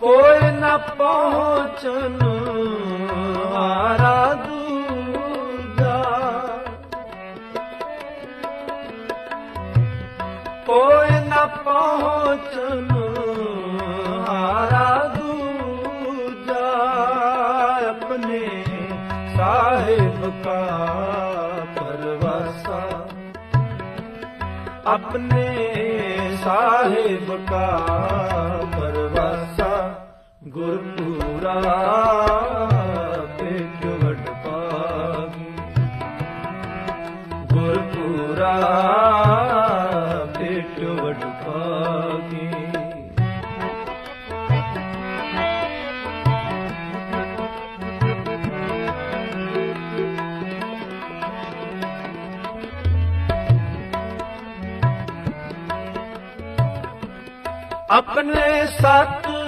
ਕੋਈ ਨਾ ਪਹੁੰਚਨ ਹਾਰਾ ਦੂਜਾ। ਕੋਈ ਨਾ ਪਹੁੰਚਨ ਹਾਰਾ ਦੂਜਾ। ਆਪਣੇ ਸਾਹਿਬ ਕਾ ਪਰਵਾਸਾ ਆਪਣੇ ਸਾਹਿਬ ਕਾ ਗੁਰਪੂਰਾ ਪੇਟ ਵਡ ਪਾਗੀ ਗੁਰਪੂਰਾ ਪੇਟ ਵਡ ਪਾਗੀ ਆਪਣੇ ਸਤ